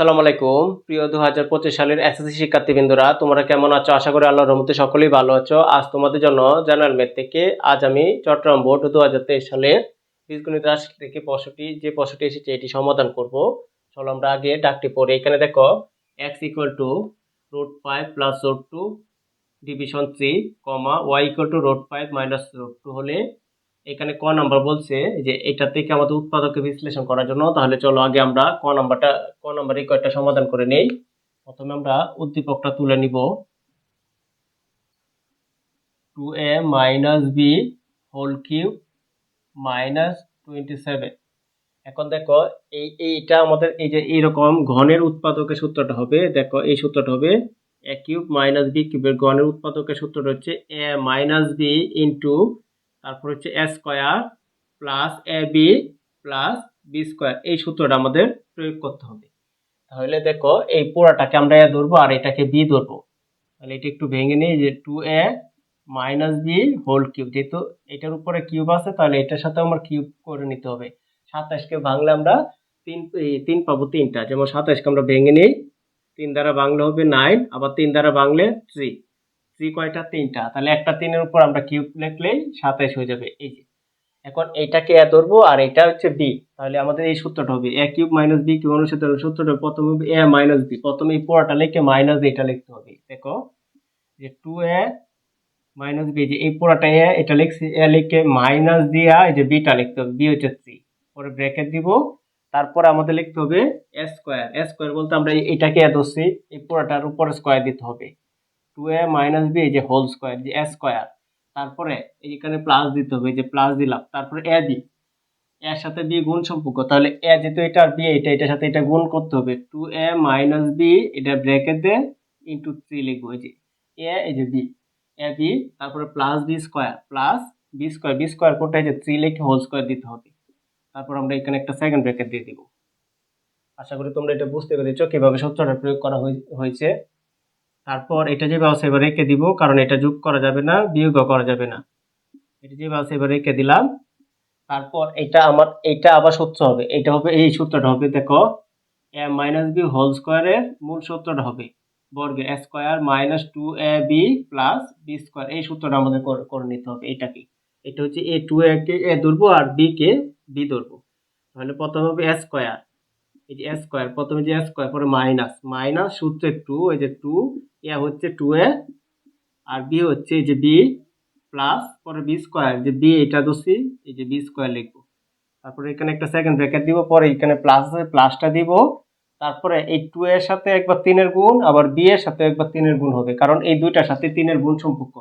আসসালামু আলাইকুম। প্রিয় দু হাজার পঁচিশ সালের এসএসসি শিক্ষার্থীবৃন্দরা, তোমরা কেমন আছো? আশা করি আল্লাহর রহমতে সকলেই ভালো আছো। আজ তোমাদের জন্য জেনারেল ম্যাথ থেকে আজ আমি চট্টগ্রাম বোর্ড দু হাজার তেইশ সালের বীজগণিত রাশি থেকে পঁয়ষট্টি যে পঁয়ষট্টি এসেছে এটি সমাধান করব। চলো আমরা আগে ডাকটি পড়ি। এখানে দেখো x equal to root five plus root two division three comma y equal to root five minus root two হলে এখানে ক নাম্বার বলছে যে এটা থেকে আমাদের উৎপাদককে বিশ্লেষণ করার জন্য, তাহলে চলো আগে আমরা ক নাম্বারটা, ক নাম্বার কয়টা সমাধান করে নেই। প্রথমে আমরা উদ্দীপকটা তুলে নিব। Two a minus b whole cube minus twenty seven এখন দেখো, এই, এইটা আমাদের, এই যে এইরকম ঘনের উৎপাদকের সূত্রটা হবে, দেখো এই সূত্রটা হবে এ কিউব মাইনাস বি কিউবের ঘনের উৎপাদকের সূত্রটা হচ্ছে এ মাইনাস বি ইন্টু তারপর হচ্ছে a square plus a b plus b square এই সূত্রটা আমাদের প্রয়োগ করতে হবে। তাহলে দেখো, এই পুরাটাকে আমরা এ ধরবো আর এটাকে বি ধরবো। তাহলে এটা একটু ভেঙে নিই যে two a minus b whole cube যেহেতু এটার উপরে কিউব আছে, তাহলে এটার সাথে আমার কিউব করে নিতে হবে। সাতাশকে ভাঙলে আমরা তিন তিন পাবো তিনটা। যেমন সাতাশকে আমরা ভেঙে নিই, তিন দ্বারা ভাঙলে হবে নাইন আবার তিন দ্বারা ভাঙলে থ্রি থ্রি কয়টা? তিনটা। তাহলে একটা তিনের উপর আমরা কিউব লিখলেই সাতাইশ হয়ে যাবে। এই যে। এখন এইটাকে এ ধরবো আর এটা হচ্ছে বি। তাহলে আমাদের এই সূত্রটা হবে a cube minus b cube অনুসারে সূত্রটা প্রথমে হবে এ মাইনাস বি। প্রথমে এই পুরোটা লিখে মাইনাস এটা লিখতে হবে। দেখো যে টু এ মাইনাস বি, যে এই পুরোটা এ, এটা লিখছি, এ লিখে মাইনাস দিয়া এই যে বিটা লিখতে হবে। বি হচ্ছে থ্রি পরে ব্র্যাকেট দিব। তারপরে আমাদের লিখতে হবে এ স্কোয়ার। এ স্কোয়ার বলতে আমরা এটাকে এ ধরছি, এই পুরোটার উপর স্কোয়ার দিতে হবে। টু এ মাইনাস বি এই যে হোল স্কোয়ার যে এ স্কোয়ার তারপরে এইখানে প্লাস দিতে হবে যে প্লাস দিলাম, তারপরে এ বি এর সাথে বি গুণ সম্পর্ক, তাহলে এ যেহেতু এটা আর বি এটা, এটার সাথে এটা গুণ করতে হবে। টু এ মাইনাস বি এটা ব্র্যাকেট দে ইন্টু থ্রি লিখব, এই যে এ এই যে বি এ বি তারপরে plus b square plus b square b square কোনটা যে থ্রি লিখে হোল স্কোয়ার দিতে হবে। তারপর আমরা এখানে একটা সেকেন্ড ব্র্যাকেট দিয়ে দিব। আশা করি তোমরা এটা বুঝতে পেরেছ, কীভাবে সূত্রটা প্রয়োগ করা হয়ে- হয়েছে। তারপর এটা যে ব্যবস্থা এবার রেখে দিব, কারণ এটা যোগ করা যাবে না বিয়োগও করা যাবে না। এটা যে ব্যবস্থা এবার রেখে দিলাম, তারপর এটা আমার, এটা আবার সূত্র হবে। এটা হবে, এই সূত্রটা হবে, দেখো এ মাইনাস বি হোল স্কোয়ারের মূল সূত্রটা হবে। বর্গের a square minus two a b plus b square এই সূত্রটা আমাদের করে করে নিতে হবে এটাকে। এটা হচ্ছে এ টু এ কে এ ধরবো আর বি কে বি ধরবো। তাহলে প্রথমে হবে এ স্কোয়ার এই যে এ স্কোয়ার প্রথমে যে এ স্কোয়ার পরে মাইনাস মাইনাস সূত্রে টু এই যে টু এ হচ্ছে টু এ, আর বি হচ্ছে এই যে বি প্লাস পরে বি স্কোয়ার যে বি এটা দোষী এই যে বি স্কোয়ার লিখব। তারপরে এখানে একটা সেকেন্ড ব্র্যাকেট দিব, পরে এখানে প্লাস আছে প্লাসটা দিব। তারপরে এই টু এর সাথে একবার তিনের গুণ, আবার বি এর সাথে একবার তিনের গুণ হবে, কারণ এই দুইটার সাথে তিনের গুণ সম্পর্ক।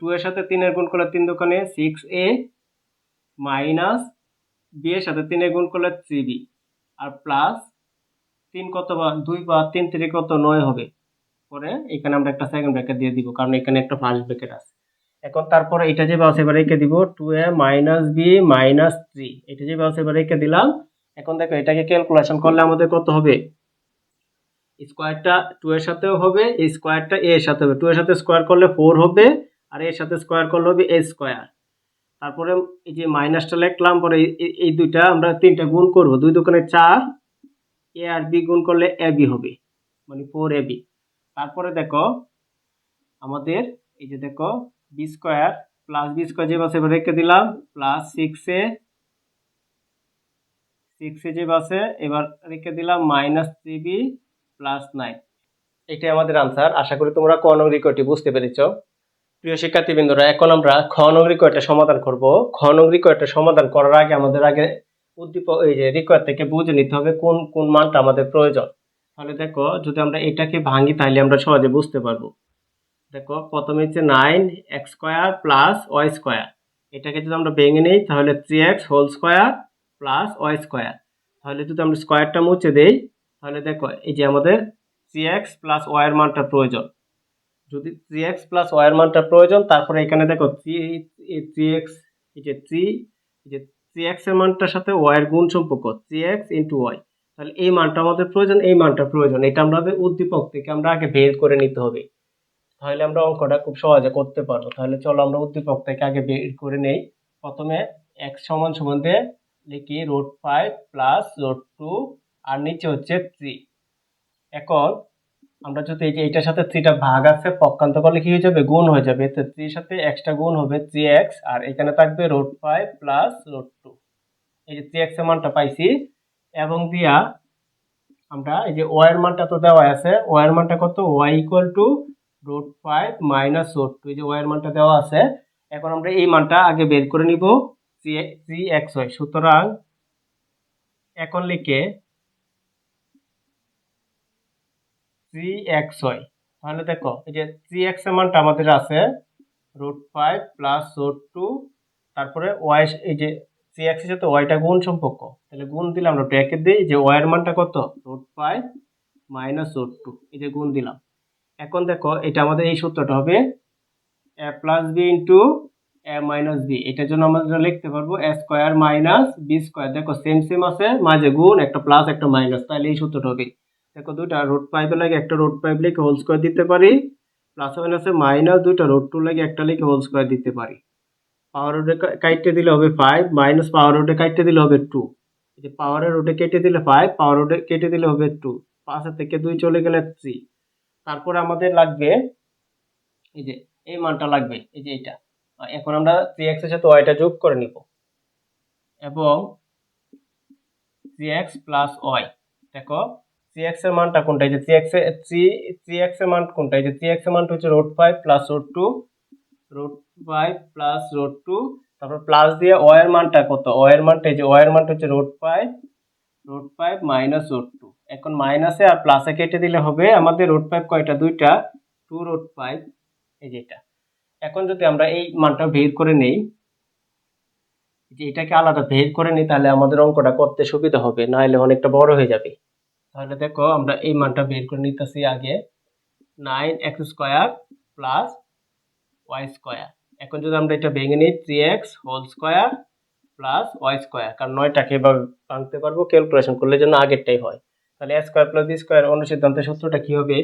টু এর সাথে তিনের গুণ করলে তিন দোকানে সিক্স এ মাইনাস বি এর সাথে তিনের গুণ করলে থ্রি বি আর প্লাস তিন কত বা, দুই বা তিন থেকে কত নয় হবে। পরে এখানে আমরা একটা সেকেন্ড ব্র্যাকেট দিয়ে দিব, কারণ এখানে একটা ফার্স্ট ব্র্যাকেট আছে। এখন তারপরে এটা যে ব্যবস্থা এবার রেখে দিব two a minus b minus three এটা যে ব্যবস্থা এবার রেখে দিলাম, এখন দেখো এটাকে ক্যালকুলেশন করলে আমাদের কত হবে? স্কোয়ারটা টু এর সাথেও হবে, এই স্কোয়ারটা এ এর সাথে হবে। টু এর সাথে স্কোয়ার করলে ফোর হবে, আর এর সাথে স্কোয়ার করলে হবে এ স্কোয়ার তারপরে এই যে মাইনাসটা লিখলাম, পরে এই দুইটা আমরা তিনটা গুণ করব। দুই দোকানে চার এ আর বি গুণ করলে এ বি হবে মানে ফোর এ বি তারপরে দেখো, আমাদের এই যে দেখো b square plus b square যে বাসে রেখে দিলাম প্লাস সিক্স সিক্স যে বাসে এবার রেখে দিলাম minus three b plus nine এটাই আমাদের আনসার আশা করি তোমরা ক নং রিকোয়েটটি বুঝতে পেরেছ। প্রিয় শিক্ষার্থীবৃন্দরা, এখন আমরা খ নং রিকোয়েটের সমাধান করব। খ নং রিকোয়েটের সমাধান করার আগে আমাদের আগে উদ্দীপক এই যে রিকোয়ার থেকে বুঝে নিতে হবে কোন কোন মানটা আমাদের প্রয়োজন। তাহলে দেখো, যদি আমরা এটাকে ভাঙি, তাহলে আমরা সহজে বুঝতে পারব। দেখো, প্রথমে হচ্ছে nine x square plus y square এটাকে যদি আমরা ভেঙে নিই, তাহলে three x whole square plus y square তাহলে যদি আমরা স্কোয়ারটা মুছে দেই, তাহলে দেখো, এই যে আমাদের থ্রি এক্স প্লাস ওয়াইয়ের মানটা প্রয়োজন। যদি থ্রি এক্স প্লাস ওয়াইয়ের মানটা প্রয়োজন, তারপরে এখানে দেখো থ্রি থ্রি এক্স এই যে থ্রি এই যে থ্রি এক্সের মানটার সাথে ওয়াইয়ের গুণ সম্পর্ক থ্রি এক্স ইন্টু ওয়াই তাহলে এই মানটা আমাদের প্রয়োজন, এই মানটা প্রয়োজন। এটা আমাদের উদ্দীপক থেকে আমরা আগে বের করে নিতে হবে। তাহলে আমরা অঙ্কটা খুব সহজে করতে পারব। তাহলে চলো আমরা উদ্দীপক থেকে আগে বের করে নেই। প্রথমে এক্স সমান সমান দিয়ে লিখি root five plus root two আর নিচে হচ্ছে থ্রি এখন আমরা যদি এই যে এটার সাথে থ্রিটা ভাগ আছে পক্ষান্ত করলে কি হয়ে যাবে? গুণ হয়ে যাবে। তো থ্রির সাথে এক্সটা গুণ হবে থ্রি এক্স আর এখানে থাকবে root five plus root two এই যে থ্রি এক্সের মানটা পাইছি এবং দিয়া আমরা এই যে ওয়াই এর মানটা তো দেওয়া আছে ওয়াই এর মানটা কত? Y equal to root five minus root two এই যে ওয়াই এর মানটা দেওয়া আছে, এখন আমরা এই মানটা আগে বের করে নিব থ্রি এক্স ওয়াই সুতরাং এখন লিখে থ্রি এক্স ওয়াই তাহলে দেখো, এই যে থ্রি এক্সের মানটা আমাদের আছে root five plus root two তারপরে ওয়াই এই যে এক্সের সাথে ওয়াইটা গুণ সম্পর্ক। তাহলে গুণ দিলে আমরা ব্র্যাকেট দিই যে ওয়াই এর মানটা কত? Root five minus root two এই যে গুণ দিলাম। এখন দেখো, এটা আমাদের এই সূত্রটা হবে a plus b into a minus b এটার জন্য আমরা লিখতে পারব a square minus b square দেখো সেম সেম আছে, মাঝে গুণ, একটা প্লাস একটা মাইনাস তাহলে এই সূত্রটা হবে। দেখো, দুইটা রোড পাইপের লাগে একটা রোড পাইপ লিখে হোল স্কোয়ার দিতে পারি। প্লাস মাইনাসে মাইনাস দুইটা রোড টু লাগে একটা লিখে হোল স্কোয়ার দিতে পারি। পাওয়ার রোডে কাটতে দিলে হবে ফাইভ মাইনাস পাওয়ার রোডে কাটতে দিলে হবে টু যে পাওয়ারের রোডে কেটে দিলে ফাইভ পাওয়ার রোডে কেটে দিলে হবে টু পাঁচের থেকে দুই চলে গেলে থ্রি তারপরে আমাদের লাগবে, এই যে এই মানটা লাগবে, এই যে এটা এখন আমরা থ্রি এক্সের সাথে ওয়াইটা যোগ করে নিব। এবং থ্রি এক্স প্লাস ওয়াই দেখো থ্রি এক্সের মানটা কোনটা? এই যে থ্রি এক্স থ্রি থ্রি এক্সের মান কোনটা? এই যে থ্রি এক্সের মানটা হচ্ছে root five plus root two root five plus root two তারপর প্লাস দিয়ে ওয়াই এর মানটা কত? ওয়াই এর মানটা এই যে ওয়াই এর মানটা হচ্ছে root five root five minus root two এখন মাইনাসে আর প্লাসে কেটে দিলে হবে আমাদের রোড ফাইভ কয়টা? দুইটা। টু রোড ফাইভ এই যে এটা। এখন যদি আমরা এই মানটা বের করে নেই যে এটাকে আলাদা বের করে নিই, তাহলে আমাদের অঙ্কটা করতে সুবিধা হবে, নাহলে অনেকটা বড় হয়ে যাবে। তাহলে দেখো, আমরা এই মানটা বের করে নিতেছি আগে। Nine x square plus y square এখন যদি আমরা এটা ভেঙে নিই three x whole square plus y square কারণ নয়টাকে এবার ভাঙতে পারব ক্যালকুলেশন করলে যেন আগেরটাই হয়। তাহলে a square plus b square অনুসিদ্ধান্তের সূত্রটা কি হবে?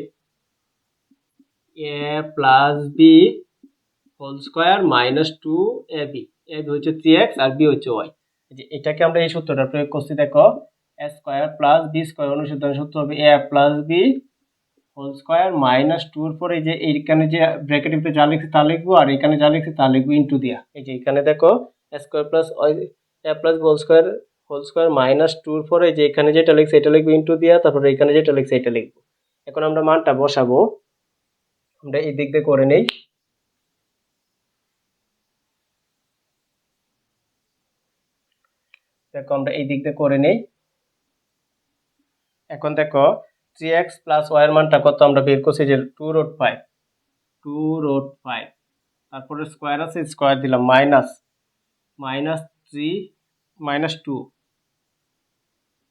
A plus b whole square minus two a b a b হচ্ছে থ্রি এক্স আর বি হচ্ছে ওয়াই যে এটাকে আমরা এই সূত্রটা প্রয়োগ করছি, দেখো a square plus b square অনুসিদ্ধান্ত সূত্র হবে a plus b whole square minus টুর পরে যে এইখানে যে ব্র্যাকেটের ভিতরে যা লিখছি তা লিখব, আর এখানে যা লিখছি তা লিখব ইন্টু দিয়া। এই যে এখানে দেখো square plus a plus whole square whole square minus টুর পরে যে এখানে যেটা লিখছি এটা লিখব ইন্টু দিয়া, তারপরে এখানে যেটা লিখছি এটা লিখব। এখন আমরা মানটা বসাবো। আমরা এই দিক দিয়ে করে নেই। দেখো, আমরা এই দিক দিয়ে করে নেই। এখন দেখো থ্রি এক্স প্লাস ওয়াইয়ের মানটা কত আমরা বের করছি যে two root five two root five তারপরে স্কোয়ার আছে স্কোয়ার দিলাম minus minus three minus two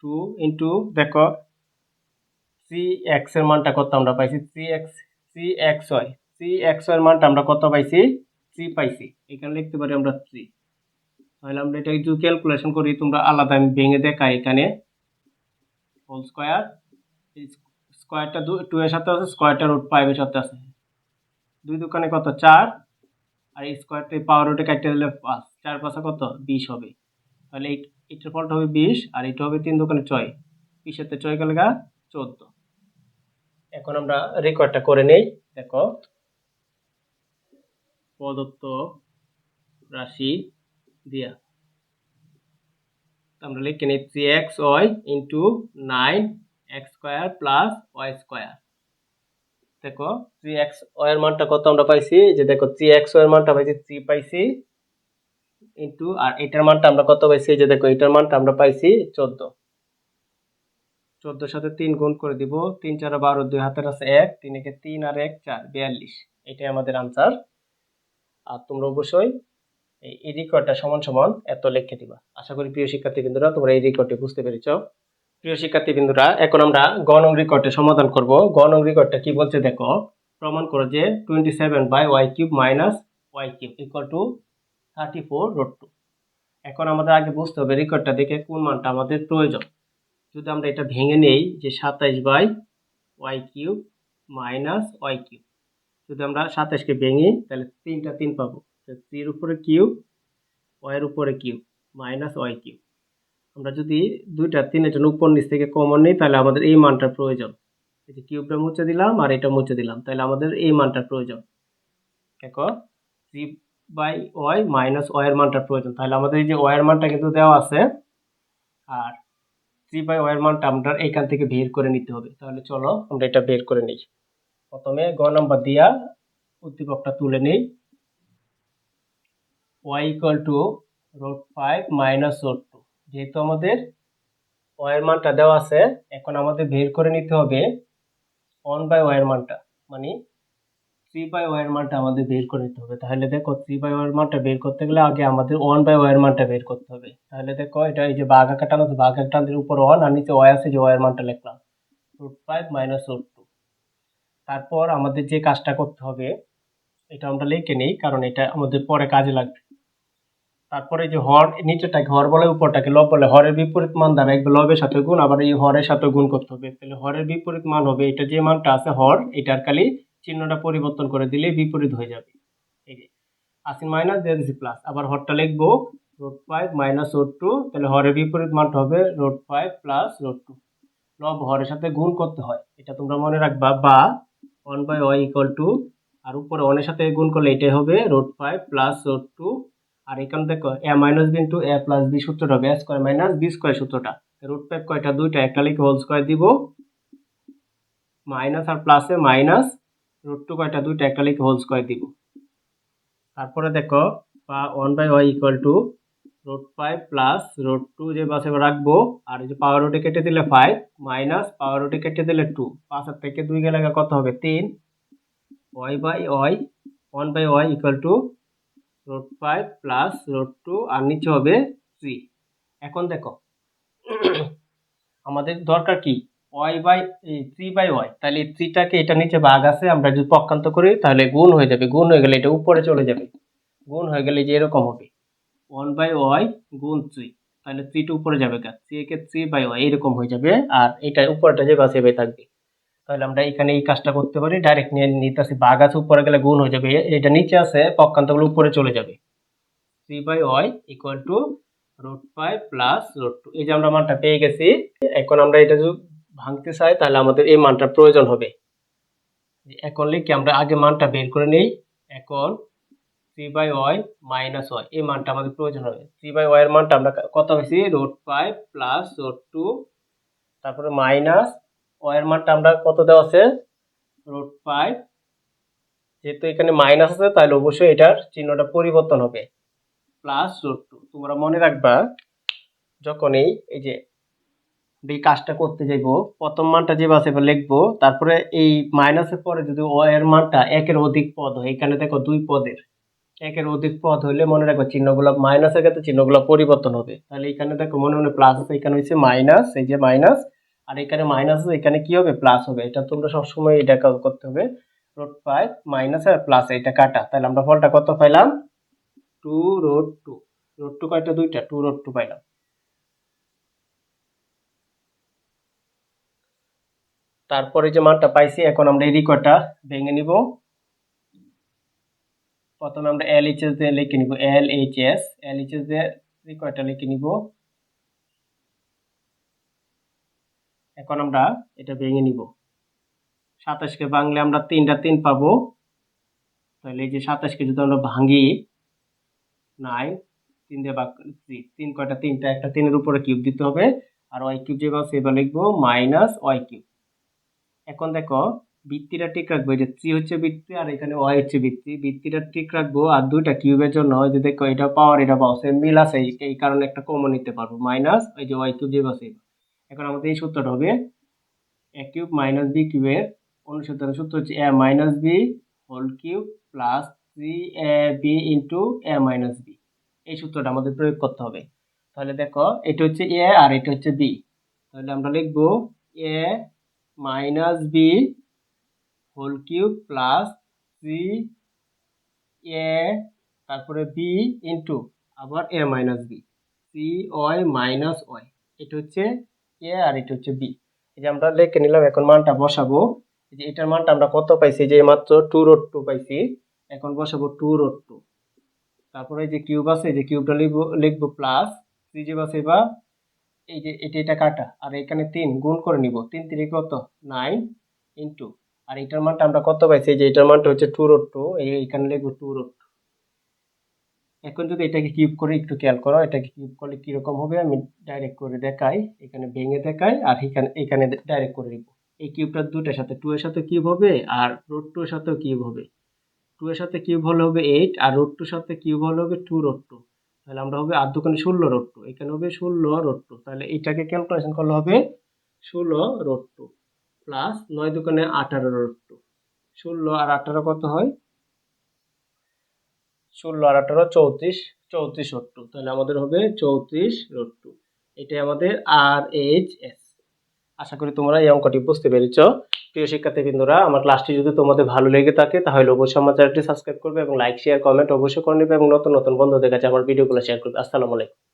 two into দেখো থ্রি এক্সের মানটা কত আমরা পাইছি? Three x three x y three x y এর মানটা আমরা কত পাইছি? থ্রি পাইছি। এখানে লিখতে পারি আমরা থ্রি তাহলে আমরা এটা একটু ক্যালকুলেশন করি, তোমরা আলাদা আমি ভেঙে দেখা এখানে। হোল স্কোয়ার স্কোয়ারটা টু এর সাথে আছে, স্কোয়ারটা রুট ফাইভের সাথে আছে। দুই দোকানে কত? চার। আর এই স্কোয়ারটা পাওয়ার রুটে কাটতে দিলে পাঁচ। চার পাঁচে কত? বিশ হবে। তাহলে এটার ফলটা হবে বিশ, আর এটা হবে তিন দোকানে ছয়। বিশেতে ছয় গেলে গা চোদ্দ। এখন আমরা রেকর্ডটা করে নেই। দেখো। প্রদত্ত রাশি দিয়া। আমরা লিখে three x y into nine x square plus y square দেখো থ্রি এক্স ওয়াই এর মানটা কত আমরা পাইছি? যে দেখো থ্রি এক্স ওয়াই এর মানটা পাইছি থ্রি পাইছি ইন্টু আর এটার মানটা আমরা কত পাইছি? যে দেখো, এটার মানটা আমরা পাইছি চোদ্দ। চোদ্দোর সাথে তিন গুণ করে দিব, তিন চার বারো দুই হাতের আছে এক, তিন একে তিন আর এক চার, বিয়াল্লিশ। এটাই আমাদের আনসার আর তোমরা অবশ্যই এই রেকর্ডটা সমান সমান এত লিখে দিবা। আশা করি প্রিয় শিক্ষার্থী বিন্দুরা, তোমরা এই রেকর্ডটি বুঝতে পেরেছ। প্রিয় শিক্ষার্থী বিন্দুরা এখন আমরা গণং রেকর্ডের সমাধান করব। গণং রেকর্ডটা কি বলছে দেখো, প্রমাণ করো যে twenty seven by y cube minus y cube equal to thirty four root two এখন আমাদের আগে বুঝতে হবে রেকর্ডটা দেখে কোন মানটা আমাদের প্রয়োজন। যদি আমরা এটা ভেঙে নেই যে সাতাইশ by y cube minus y cube যদি আমরা সাতাইশকে ভেঙি, তাহলে তিনটা তিন পাবো। থ্রির উপরে কিউব ওয়াইয়ের উপরে কিউব মাইনাস ওয়াই কিউব আমরা যদি দুইটা তিনের জন্য উপর নিচ থেকে কমন নিই, তাহলে আমাদের এই মানটার প্রয়োজন। এই যে কিউবটা মুছে দিলাম আর এটা মুছে দিলাম, তাহলে আমাদের এই মানটার প্রয়োজন। দেখো থ্রি বাই ওয়াই মাইনাস ওয়ের মানটার প্রয়োজন। তাহলে আমাদের এই যে ওয়ের মানটা কিন্তু দেওয়া আছে, আর থ্রি বাই ওয়ের মানটা আমরা এইখান থেকে বের করে নিতে হবে। তাহলে চলো আমরা এটা বের করে নিই। প্রথমে গ নাম্বার দিয়া উদ্দীপকটা তুলে নিই। Y equal to root five minus root যেহেতু আমাদের ওয়ের মানটা দেওয়া আছে, এখন আমাদের বের করে নিতে হবে ওয়ান বাই ওয়ের মানটা। মানে থ্রি বাই ওয়ের মানটা আমাদের বের করে নিতে হবে। তাহলে দেখো থ্রি বাই ওয়ের মানটা বের করতে গেলে আগে আমাদের ওয়ান বাই ওয়ের মানটা বের করতে হবে। তাহলে দেখো এটা এই যে বাঘ কাটানো আছে, বাঘ কাটানোর উপর ওয়ান আর নিচে ওয়াই আছে, যে ওয়ের মানটা লিখলাম। Root five minus root two তারপর আমাদের যে কাজটা করতে হবে, এটা আমরা লিখে নিই, কারণ এটা আমাদের পরে কাজে লাগবে। তারপরে যে হর নিচেটাকে হর বলে, উপরটাকে লব বলে, হরের বিপরীত মান একবার লবের সাথে গুণ, আবার এই হরের সাথে গুণ করতে হবে। তাহলে হরের বিপরীত মান হবে, এটা যে মানটা আছে হর, এটার খালি চিহ্নটা পরিবর্তন করে দিলে বিপরীত হয়ে যাবে। এই যে আশি মাইনাস দিচ্ছি প্লাস আবার হরটা লিখব root five minus root two তাহলে হরের বিপরীত মানটা হবে root five plus root two লব হরের সাথে গুণ করতে হয়, এটা তোমরা মনে রাখবা, বা one by y equal to আর উপরে ওয়ানের সাথে গুণ করলে এটাই হবে root five plus root two আর এখানে দেখো, a minus b into a plus b সূত্রটা হবে স্কোয়ার মাইনাস বি স্কোয়ার সূত্রটা। রুট ফাইভ কয়টা? দুইটা। একটা লিখে হোল স্কোয়ার দিব। মাইনাস আর প্লাসে মাইনাস রুট টু কয়টা? দুইটা। একটা লিখে হোল স্কোয়ার দিব। তারপরে দেখো, বা one by y equal to root five plus root two যে বাসে রাখব, আর যে পাওয়ার রুটে কেটে দিলে ফাইভ মাইনাস পাওয়ার রুটে কেটে দিলে টু পাঁচের থেকে দুই গেলে কত হবে? তিন। Y by y one by y equal to root five plus root two আর নিচে হবে থ্রি এখন দেখো, আমাদের দরকার কি? Y by three by y তাহলে থ্রিটাকে এটা নিচে ভাগ আছে, আমরা যদি পক্ষান্ত করি, তাহলে গুণ হয়ে যাবে, গুণ হয়ে গেলে এটা উপরে চলে যাবে। গুণ হয়ে গেলে যে এরকম হবে। ওয়ান বাই ওয়াই গুণ থ্রি তাহলে থ্রিটা উপরে যাবে গা। থ্রি কে থ্রি বাই ওয়াই এরকম হয়ে যাবে, আর এটা উপরটা যে বাসে থাকবে। তাহলে আমরা এখানে এই কাজটা করতে পারি ডাইরেক্ট নিয়ে নিতে আসি বাঘ আছে, উপরে গেলে গুণ হয়ে যাবে। এটা নিচে আছে, পক্ষান্তগুলো উপরে চলে যাবে। Three by y equal to root five plus root two এই যে আমরা মানটা পেয়ে গেছি, এখন আমরা এটা যদি ভাঙতে চাই, তাহলে আমাদের এই মানটা প্রয়োজন হবে। এখন লিখে আমরা আগে মানটা বের করে নিই। এখন three by y minus y এই মানটা আমাদের প্রয়োজন হবে। থ্রি বাই ওয়াই এর মানটা আমরা কত হয়েছি? Root five plus root two তারপরে মাইনাস এর মানটা আমরা কত দেওয়া আছে? রুট ফাইভ যেহেতু এখানে মাইনাস আছে, তাহলে অবশ্যই এটার চিহ্নটা পরিবর্তন হবে। প্লাস রুট টু তোমরা মনে রাখবা যখনই এই যে এই কাজটা করতে যাইবো, প্রথম মানটা যে বাসে লিখব, তারপরে এই মাইনাসের পরে যদি ও এর মানটা একের অধিক পদ হয়, এখানে দেখো দুই পদের। একের অধিক পদ হলে মনে রাখব চিহ্নগুলো মাইনাসের ক্ষেত্রে চিহ্নগুলো পরিবর্তন হবে। তাহলে এখানে দেখো মনে মনে প্লাস আছে, এখানে হচ্ছে মাইনাস এই যে মাইনাস আর এখানে মাইনাস এখানে কি হবে? প্লাস হবে। এটা তোমরা সবসময় এটা করতে হবে। রোড ফাইভ মাইনাস আর প্লাস এটা কাটা। তাহলে আমরা ফলটা কত পাইলাম? Two root two root two কয়টা? দুইটা। টু রোড টু পাইলাম। তারপরে যে মানটা পাইছি, এখন আমরা এই রিকটা ভেঙে নিব। প্রথমে আমরা এল এইচ এস দিয়ে লিখে নিব। L H S L H S দিয়ে রিকটা লিখে নিব। এখন আমরা এটা ভেঙে নিব। সাতাশকে ভাঙলে আমরা তিনটা তিন পাবো। তাহলে এই যে সাতাশকে যদি আমরা ভাঙি নাইন তিন দিয়ে ভাগ তিন কয়টা? তিনটা। একটা তিনের উপরে কিউব দিতে হবে। আর ওয়াই কিউব যেভাবে সেভাবে লিখব মাইনাস ওয়াই কিউব এখন দেখো, বৃত্তিটা ঠিক রাখব। এই যে থ্রি হচ্ছে বৃত্তি, আর এখানে ওয়াই হচ্ছে বৃত্তি। বৃত্তিটা ঠিক রাখব, আর দুইটা কিউবের জন্য ওই যে দেখো, এটা পাওয়ার এটা পাওয়ার সেম মিল আছে। এই কারণে একটা কমন নিতে পারব। মাইনাস ওই যে ওয়াই কিউব যেভাবে সেভাবে এখন আমাদের এই সূত্রটা হবে এ কিউব মাইনাস বি কিউবের অনুসন্ধানের সূত্র হচ্ছে a minus b whole cube plus three a b into a minus b এই সূত্রটা আমাদের প্রয়োগ করতে হবে। তাহলে দেখো, এটা হচ্ছে এ আর এটা হচ্ছে বি তাহলে আমরা লিখব a minus b whole cube plus three a তারপরে বি ইন্টু আবার a minus b c y minus y এটা হচ্ছে এ আর এটা হচ্ছে বি এই যে আমরা লিখে নিলাম, এখন মানটা বসাবো। এই যে এটার মানটা আমরা কত পাইছি? যে মাত্র টু রোড টু পাইছি। এখন বসাবো টু রোড টু তারপরে যে কিউব আছে যে কিউবটা লিখব লিখব প্লাস থ্রি যে বাসে বা এই যে এটা এটা কাটা। আর এখানে তিন গুণ করে নিব। তিন তিনে কত? নাইন ইন্টু আর এটার মানটা আমরা কত পাইছি? যে এটার মানটা হচ্ছে টু রোড টু এইখানে লিখব টু রোড এখন যদি এটাকে কিউব করে একটু খেয়াল করো, এটাকে কিউব করলে কীরকম হবে? আমি ডাইরেক্ট করে দেখাই, এখানে ভেঙে দেখাই, আর এখানে এখানে ডাইরেক্ট করে দিব। এই কিউবটা দুটার সাথে টু এর সাথে কিউব হবে, আর রোড টু এর সাথেও কিউব হবে। টু এর সাথে কিউব হলে হবে এইট আর রোড টুর সাথে কিউব হলে হবে টু রোড টু তাহলে আমরা হবে আর দোকানে ষোলো রোড টু এখানে হবে ষোলো রোড টু তাহলে এটাকে ক্যালকুলেশন করলে হবে ষোলো রোড টু প্লাস নয় দোকানে আঠারো রোড টু ষোলো আর আঠারো কত হয়? ষোলো আর আঠারো, চৌত্রিশ চৌত্রিশ রোড টু তাহলে আমাদের হবে চৌত্রিশ রোড টু এটাই আমাদের আর এইচ এস আশা করি তোমরা এই অঙ্কটি বুঝতে পেরেছ। প্রিয় শিক্ষার্থীবৃন্দরা, আমার ক্লাসটি যদি তোমাদের ভালো লেগে থাকে, তাহলে অবশ্যই আমার চ্যানেলটি সাবস্ক্রাইব করবে এবং লাইক শেয়ার কমেন্ট অবশ্যই করে নেবে এবং নতুন নতুন বন্ধুদের কাছে আমার ভিডিওগুলো শেয়ার করবে। আসসালামু আলাইকুম।